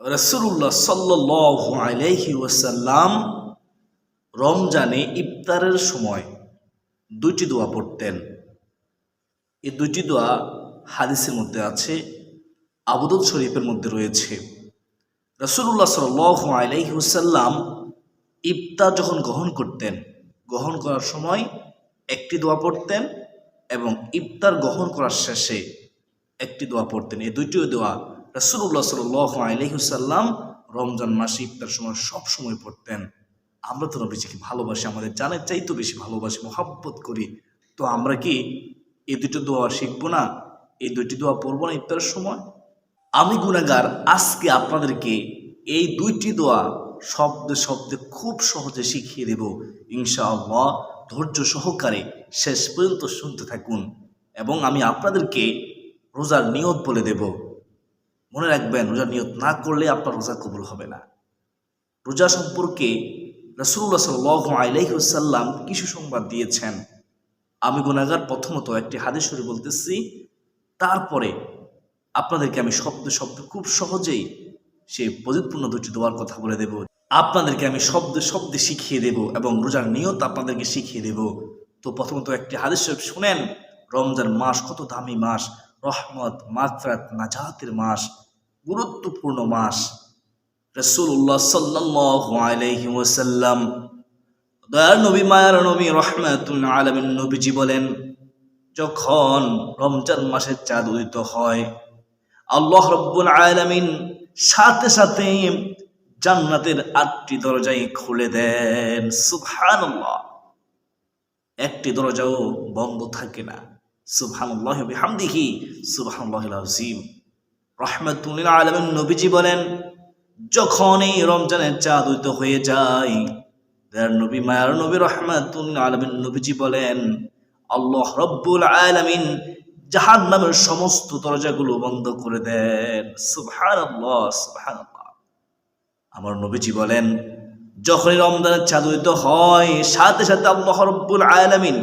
রসুল্লাহ সাল্লাহ আলাইহি রমজানে ইফতারের সময় দুইটি দোয়া পড়তেন। এই দুইটি দোয়া হাদিসের মধ্যে আছে আবুদুল শরীফের মধ্যে রয়েছে। রসুল্লাহ সাল্লাহ আলাইহি ওয়াসাল্লাম ইফতার যখন গ্রহণ করতেন, গ্রহণ করার সময় একটি দোয়া পড়তেন এবং ইফতার গ্রহণ করার শেষে একটি দোয়া পড়তেন। এই দুইটিও দোয়া রসুল্লাহ সাল আলহিসাল্লাম রমজান মাসে ইফতার সময় সব সময় পড়তেন। আমরা তো নবীজিকে ভালোবাসি, আমাদের জানের চাইতো বেশি ভালোবাসি, মহাব্বত করি। তো আমরা কি এই দুটো দোয়া শিখব না? এই দুটি দোয়া পড়ব না ইফতারের সময়? আমি গুণাগার আজকে আপনাদেরকে এই দুইটি দোয়া শব্দে শব্দে খুব সহজে শিখিয়ে দেব। ইনশাআল্লাহ ধৈর্য সহকারে শেষ পর্যন্ত শুনতে থাকুন এবং আমি আপনাদেরকে রোজার নিয়ত বলে দেব। মনে রাখবেন রোজার নিয়ত না করলে আপনার রোজা কবুল হবে না। রোজা সম্পর্কে রসুল্লাহ সাল আলাইসাল্লাম কিছু সংবাদ দিয়েছেন। আমি গুণাগার প্রথমত একটি হাদিস শরীফ বলতেছি, তারপরে আপনাদেরকে আমি শব্দ শব্দ খুব সহজেই সেই প্রযুৎপূর্ণ দুটি দোয়ার কথা বলে দেব। আপনাদেরকে আমি শব্দ, শব্দে শিখিয়ে দেব এবং রোজার নিয়ত আপনাদেরকে শিখিয়ে দেব। তো প্রথমত একটি হাদিস শরীফ শুনেন, রমজান মাস কত দামি মাস রহমত, মাগফরাত, নাজাতের মাস, গুরুত্বপূর্ণ মাস। রসুল্লাহ ওয়াসাল্লাম দয়ার নবী, মায়ার নবী রহমাতুল আলমিন নবীজি বলেন, যখন রমজান মাসের চাঁদ উদিত হয়, আল্লাহ রব্বুল আলামিন সাথে সাথে জান্নাতের আটটি দরজাই খুলে দেন। সুবহানাল্লাহ। একটি দরজাও বন্ধ থাকে না। সুবহানাল্লাহ বিহামদিহি, সুবহানাল্লাহিল আযীম। রহমাতুল আলামিন নবীজি বলেন, যখন এই রমজানের চাঁদ উদিত হয়ে যায়, দয়ার নবী মায়ার নবী রহমাতুল আলামিন নবীজি বলেন, আল্লাহ রব্বুল আলামিন জাহান নামের সমস্ত দরজাগুলো বন্ধ করে দেন। সুবহানাল্লাহ। আমার নবীজি বলেন, যখনই রমজানের চাঁদ উদিত হয়, সাথে সাথে আল্লাহ রব্বুল আলামিন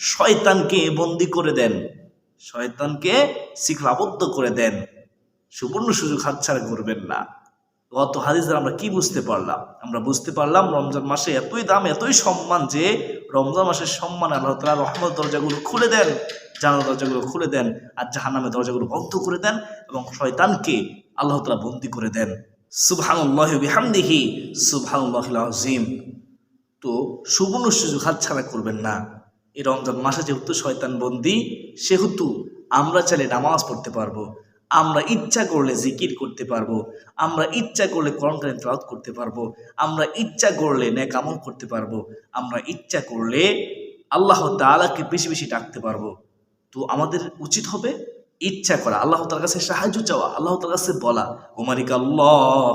শয়তানকে বন্দি করে দেন। শয়তানকে শিখলাবদ্ধ করে দেন। সুবর্ণ সুযোগ হাতছাড়া করবেন না। গত হাদিসের আমরা কি বুঝতে পারলাম? আমরা বুঝতে পারলাম রমজান মাসে এতই দাম, এতই সম্মান যে রমজান মাসের সম্মান আল্লাহ তালা রহমত দরজাগুলো খুলে দেন জানার দরজাগুলো খুলে দেন আর জাহান্নামের দরজাগুলো বন্ধ করে দেন এবং শয়তানকে আল্লাহ তালা বন্দি করে দেন। সুবহানুল্লাহ বিহামদিহি সুবহানুল্লাহ আজিম তো সুবর্ণ সুযোগ হাতছাড়া করবেন না। এই রমজান মাসে যেহেতু শয়তান বন্দি, সেহেতু আমরা চাইলে নামাজ পড়তে পারব, আমরা ইচ্ছা করলে জিকির করতে পারব, আমরা ইচ্ছা করলে করণকালীন তেলাওয়াত করতে পারব, আমরা ইচ্ছা করলে ন্যাক আমল করতে পারব, আমরা ইচ্ছা করলে আল্লাহ তাআলাকে বেশি বেশি ডাকতে পারব। তো আমাদের উচিত হবে ইচ্ছা করা, আল্লাহ তার কাছে সাহায্য চাওয়া, আল্লাহ তার কাছে বলা, ও মালিক আল্লাহ,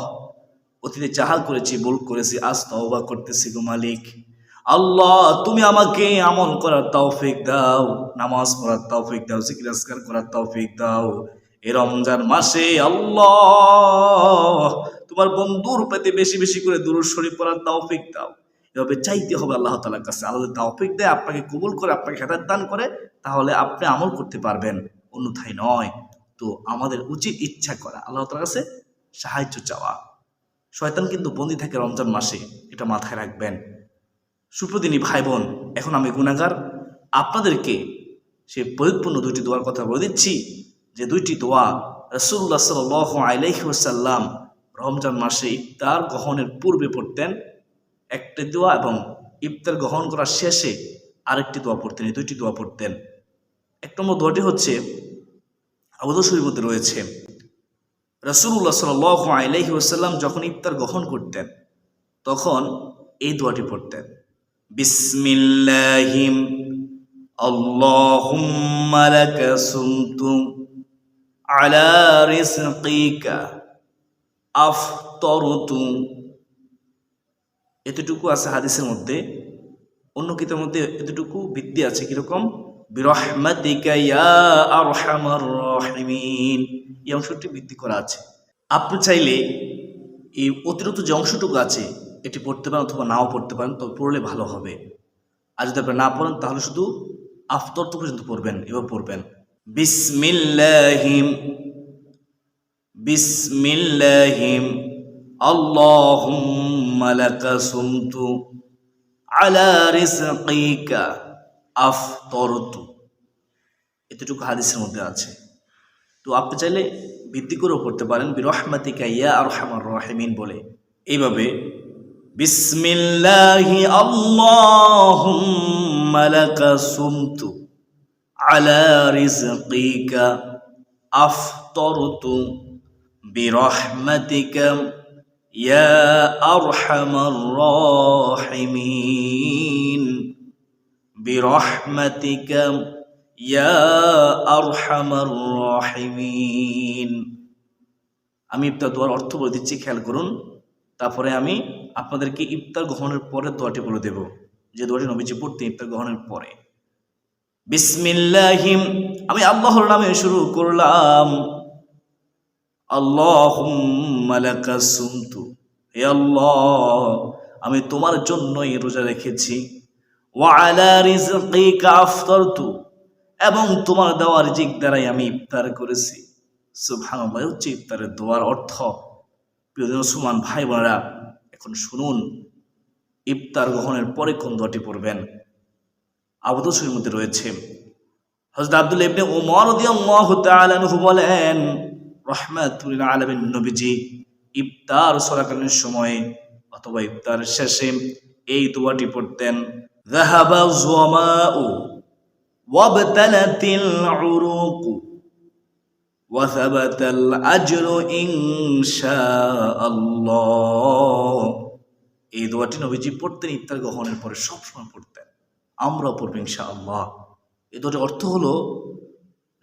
অতীতে যাহা করেছি, ভুল করেছি, আজ তওবা করতেছি গো মালিক। আল্লাহ, তুমি আমাকে আমল করার তৌফিক দাও, নামাজ পড়ার তৌফিক দাও আজকার করার তৌফিক দাও। এ রমজান মাসে আল্লাহ, তোমার বন্ধুর পেতে বেশি বেশি করে দূর শরীফ পড়ার তৌফিক দাও। এভাবে চাইতে হবে আল্লাহ তালার কাছে। আল্লাহ তৌফিক দেয়, আপনাকে কবুল করে, আপনাকে হেদায়ত দান করে, তাহলে আপনি আমল করতে পারবেন। অন্যথায় নয়। তো আমাদের উচিত ইচ্ছা করা, আল্লাহ তালার কাছে সাহায্য চাওয়া। শয়তান কিন্তু বন্দি থাকে রমজান মাসে, এটা মাথায় রাখবেন। সুপ্রদিনী ভাই বোন এখন আমি গুণাগার। আপনাদেরকে সে পরিপূর্ণ দুইটি দোয়ার কথা বলে দিচ্ছি। যে দুইটি দোয়া রসুল্লাহ সাল আলাইসাল্লাম রমজান মাসে ইফতার গ্রহণের পূর্বে পড়তেন। একটি দোয়া এবং ইফতার গ্রহণ করার শেষে আরেকটি দোয়া পড়তেন, এই দুইটি দোয়া পড়তেন। এক নম্বর দোয়াটি হচ্ছে আবুদ শরীফতে রয়েছে রসুল্লাহ সাল আলাইহি যখন ইফতার গ্রহণ করতেন, তখন এই দোয়াটি পড়তেন। বিসমিল্লাহিম। আল্লাহুম্মা লাকা সুমতু আলা রিজকিকা আফতরতু। এতটুকু আছে হাদিসের মধ্যে। অন্য কিতাবের মধ্যে এতটুকু ভিত্তি আছে কীরকম? বিরহমাতিকা ইয়া আরহামার রাহিমিন। এই অংশটি ভিত্তি করা আছে। আপনি চাইলে এই অতিরিক্ত যে অংশটুকু আছে এটি পড়তে পারেন অথবা নাও পড়তে পারেন, তবে পড়লে ভালো হবে। আর যদি আপনি না পড়েন, তাহলে শুধু আফতর তো পর্যন্ত পড়বেন, এবার পড়বেন। বিসমিল্লাহিম বিসমিল্লাহিম, আল্লাহুম্মা লাকা সুমতু আলা রিজকিকা আফতরতু। এতটুকু হাদিসের মধ্যে আছে। তো আপনি চাইলে বৃদ্ধি করেও পড়তে পারেন, বিরহমাতিকা ইয়া আর রহিমিন বলে। এইভাবে বিসমিল্লাহি আল্লাহুম্মা লাকা সুমতু আলা রিজকিকা আফতরতু বিরহমাতিকা ইয়া আরহামার রাহিমিন বিরহমাতিকা ইয়া আরহামার রাহিমিন। আমি ইফতার দোয়ার অর্থ বলে দিচ্ছি, খেয়াল করুন। তারপরে আমি আপনাদেরকে ইফতার গ্রহণের পরে দোয়াটি বলে দেব। যে দোয়াটি নবীজি পড়তে ইফতার গ্রহণের পরে। বিসমিল্লাহিম, আমি আল্লাহর নামে শুরু করলাম। আল্লাহুম্মা লাকা সুমতু। হে আল্লাহ, আমি তোমার জন্যই রোজা রেখেছি। আফতারতু। এবং তোমার দেওয়া রিজিক দ্বারাই আমি ইফতার করেছি। সুবহানাল্লাহ হচ্ছে ইফতারের দোয়ার অর্থ। প্রিয় সুমান ভাই বোনেরা এখন শুনুন। ইফতার গ্রহণের পরে কোন দোয়াটি পড়বেন? আবুদ শরীর মধ্যে রয়েছে হজরত আব্দুল ইবনে ওমর রাদিয়াল্লাহু তাআলা আনহু বলেন, রহমাতুল আলামিন নবীজি, ইফতার চলাকালীন সময়ে অথবা ইফতার শেষে এই দোয়াটি পড়তেন, যাহাবা যুমাউ ওয়াবতালাতিল উরুক। وثبت الأجر إن شاء الله এই দোয়াটি নবীজি পড়তেন ইফতার গ্রহণের পরে সবসময় পড়তেন আমরাও পড়বো ইনশাআল্লাহ এই দোয়াটির অর্থ হলো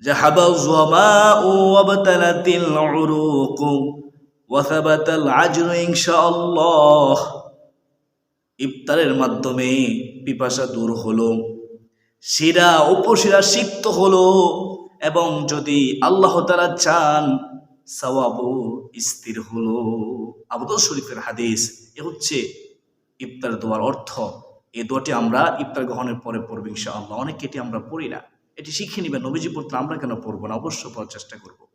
ذهب الظماء وابتلت العروق وثبت العجر إن شاء الله ইফতারের মাধ্যমে পিপাসা দূর হলো শিরা উপশিরা সিক্ত হলো এবং যদি আল্লাহ তারা চান, সওয়াবু স্থির হলো। আবুদল শরীফের হাদিস, এ হচ্ছে ইফতার দোয়ার অর্থ। এ দোয়াটি আমরা ইফতার গ্রহণের পরে পড়ব ইনশাআল্লাহ। অনেকে এটি আমরা পড়ি না। এটি শিখে নিবে, নবীজি পড়তে আমরা কেন পড়ব না? অবশ্য পড়ার চেষ্টা করব।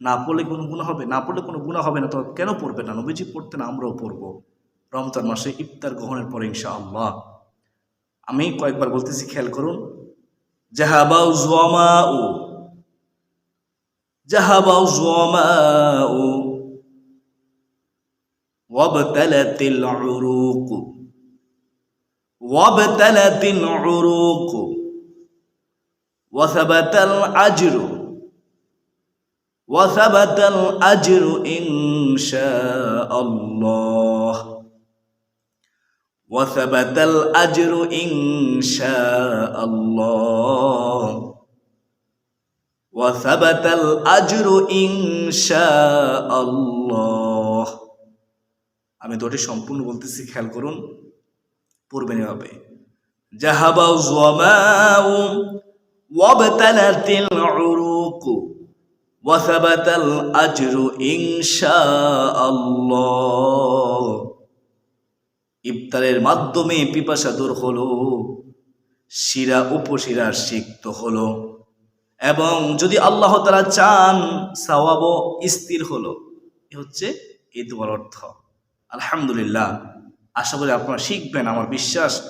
না পড়লে কোনো গুণা হবে, না পড়লে কোনো গুণা হবে না, তো কেন পড়বে না? নবীজি পড়তে না, আমরাও পড়ব। রমজান মাসে ইফতার গ্রহণের পরে ইনশাআল্লাহ। আমি কয়েকবার বলতেছি, খেয়াল করুন। জাহাবাউ জমাউ ذهب الظماء وابتلت العروق. وابتلت العروق. وثبت الأجر. وثبت الأجر إن شاء الله. وثبت الأجر إن شاء الله. وثبت الأجر إن شاء الله আমি দুটি সম্পূর্ণ বলতেছি খেয়াল করুন পূর্বেন হবে জাহাবা জমাউ وابتلت العروق وثبت الأجر إن شاء الله ইফতারের মাধ্যমে পিপাসা দূর হলো শিরা উপশিরা সিক্ত হলো এবং যদি আল্লাহ তারা চান, সাওয়াব স্থির হলো। এ হচ্ছে এই দোয়ার অর্থ। আলহামদুলিল্লাহ, আশা করি আপনারা শিখবেন, আমার বিশ্বাস।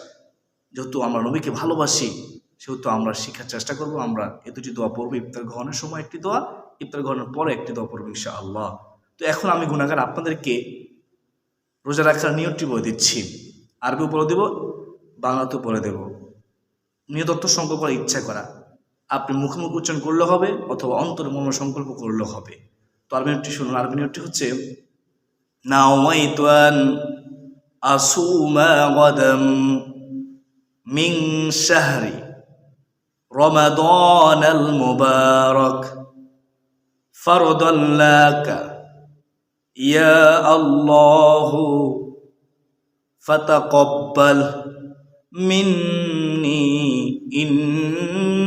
যেহেতু আমরা নবীকে ভালোবাসি, সেহেতু আমরা শেখার চেষ্টা করব। আমরা এ দুটি দোয়া পড়ব, ইফতার গ্রহণের সময় একটি দোয়া, ইফতার গ্রহণের পরে একটি দোয়া পড়ব ইনশা আল্লাহ তো এখন আমি গুণাগার আপনাদেরকে রোজা রাখার নিয়মটি বলে দিচ্ছি। আরবিও বলে দেব বাংলাতেও বলে দেব। নিয়ত সংকল্প করার ইচ্ছা করা। আপনি মুখোমুখ উচ্চারণ করলেও হবে অথবা অন্তর মন সংকল্প করলেও হবে। তো আর মিনিটটি শুনুন। আর মিনিটটি হচ্ছে নাওয়াইতান আসুমা গদম মিং শাহরি রমাদান আল মুবারক ফরদল্লাকা ইয়া আল্লাহু ফাতাকাব্বাল মিন্নি ইন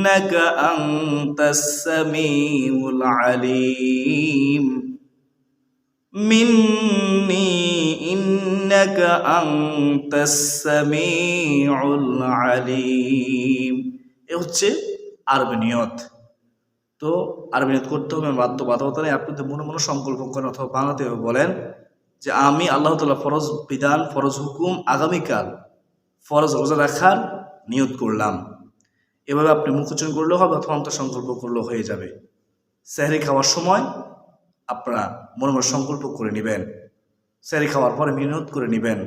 إنك أنت السميع العليم مني إنك أنت السميع العليم এ হচ্ছে আরবি নিয়ত তো আরবি নিয়ত করতে হবে বাধ্য বাধ্যতা নেই আপনি তো মনে মনে সংকল্প করেন অথবা বাংলাতে বলেন যে আমি আল্লাহ তালা ফরজ বিধান ফরজ হুকুম আগামীকাল ফরজ রোজা রাখার নিয়ত করলাম এভাবে আপনি মুখোচন করলেও হবে অথবা অন্তর সংকল্প করলেও হয়ে যাবে। স্যারি খাওয়ার সময় আপনারা মনে মনে সংকল্প করে নেবেন। স্যারি খাওয়ার পরে মিনত করে নেবেন।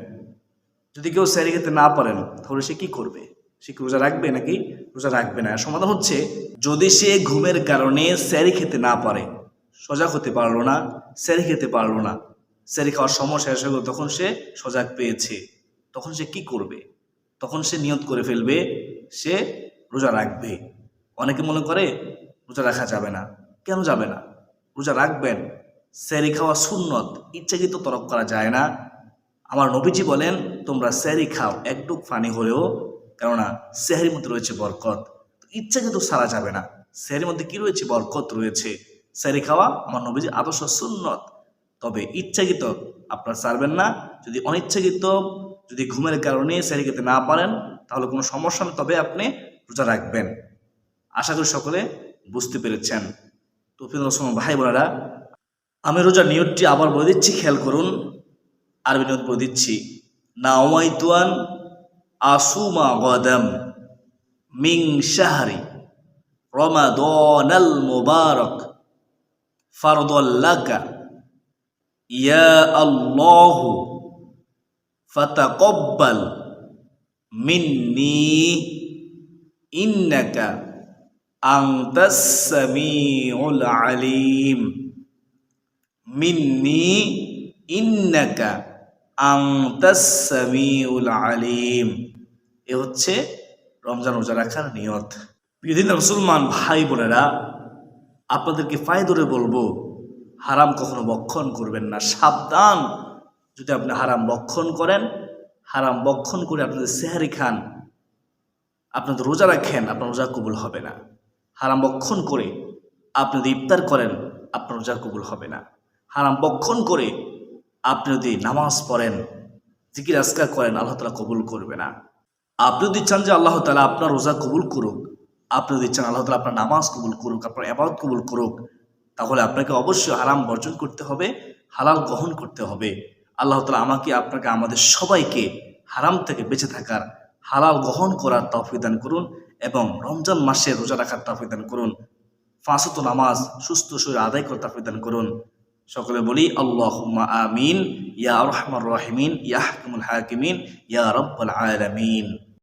যদি কেউ স্যারি খেতে না পারেন, তাহলে সে কি করবে? সে কি রোজা রাখবে নাকি রোজা রাখবে না? সমাধান হচ্ছে, যদি সে ঘুমের কারণে স্যারি খেতে না পারে, সজাগ হতে পারল না স্যারি খেতে পারল না স্যারি খাওয়ার সময় শেষ হয়ে তখন সে সজাগ পেয়েছে। তখন সে কি করবে? তখন সে নিয়ত করে ফেলবে, সে রোজা রাখবে। অনেকে মনে করে রোজা রাখা যাবে না। কেন যাবে না? রোজা রাখবেন। স্যারি খাওয়া সুন্নত। ইচ্ছাকৃত তরক করা যায় না। আমার নবীজি বলেন, তোমরা স্যারি খাও একটুক ফানি হলেও। কেননা স্যারির মধ্যে রয়েছে বরকত। তো ইচ্ছাকৃত সারা যাবে না। স্যারির মধ্যে কি রয়েছে? বরকত রয়েছে। স্যারি খাওয়া আমার নবীজি আদর্শ সুন্নত। তবে ইচ্ছাকৃত আপনার সারবেন না। যদি অনিচ্ছাকৃত, যদি ঘুমের কারণে স্যারি খেতে না পারেন, তাহলে কোনো সমস্যা নেই। তবে আপনি রোজা রাখবেন। আশা করি সকলে বুঝতে পেরেছেন। তো প্রিয় ভাই বোনেরা, আমি রোজার নিয়তটি আবার বলে দিচ্ছি, খেয়াল করুন, আরবি নিয়ত বলে দিচ্ছি। না নাওয়াইতুয়ান আসুমা গদম মিং শাহরি রমাদানাল মুবারক ফারদাল্লাকা ইয়া আল্লাহু ফাতাকাব্বাল মিন্নি ইন্নাকা আনতাস সামিউল আলিম। মিন্নি ইন্নাকা আনতাস সামিউল আলিম। এ হচ্ছে রমজান রোজা রাখার নিয়ত। প্রিয়দিন মুসলমান ভাই বোনেরা, আপনাদেরকে ফায় ধরে বলব, হারাম কখনো বক্ষণ করবেন না। সাবধান যদি আপনি হারাম বক্ষণ করেন, হারাম বক্ষণ করে আপনাদের সেহারি খান আপনাদের রোজা রাখেন, আপনার রোজা কবুল হবে না। হারাম বক্ষণ করে আপনি যদি ইফতার করেন, আপনার রোজা কবুল হবে না। হারাম বক্ষণ করে আপনি যদি নামাজ পড়েন, জিকির, আজকার করেন, আল্লাহ তালা কবুল করবে না। আপনি যদি চান যে আল্লাহ তালা আপনার রোজা কবুল করুক, আপনি যদি চান আল্লাহ তালা আপনার নামাজ কবুল করুক, আপনার আবাদত কবুল করুক, তাহলে আপনাকে অবশ্যই হারাম বর্জন করতে হবে, হালাল গ্রহণ করতে হবে। আল্লাহ তালা আমাকে, আপনাকে, আমাদের সবাইকে হারাম থেকে বেঁচে থাকার হালাল গ্রহণ করার তফিদান করুন এবং রমজান মাসে রোজা রাখার তফিদান করুন। ফাঁসত নামাজ, সুস্থ শরীর আদায় করার তফিদান করুন। সকলে বলি আল্লাহ আমিন, ইয়া রহমান রহমিন, ইয়া হাকিমুল হাকিমিন, ইয়া রব্বুল আলামিন।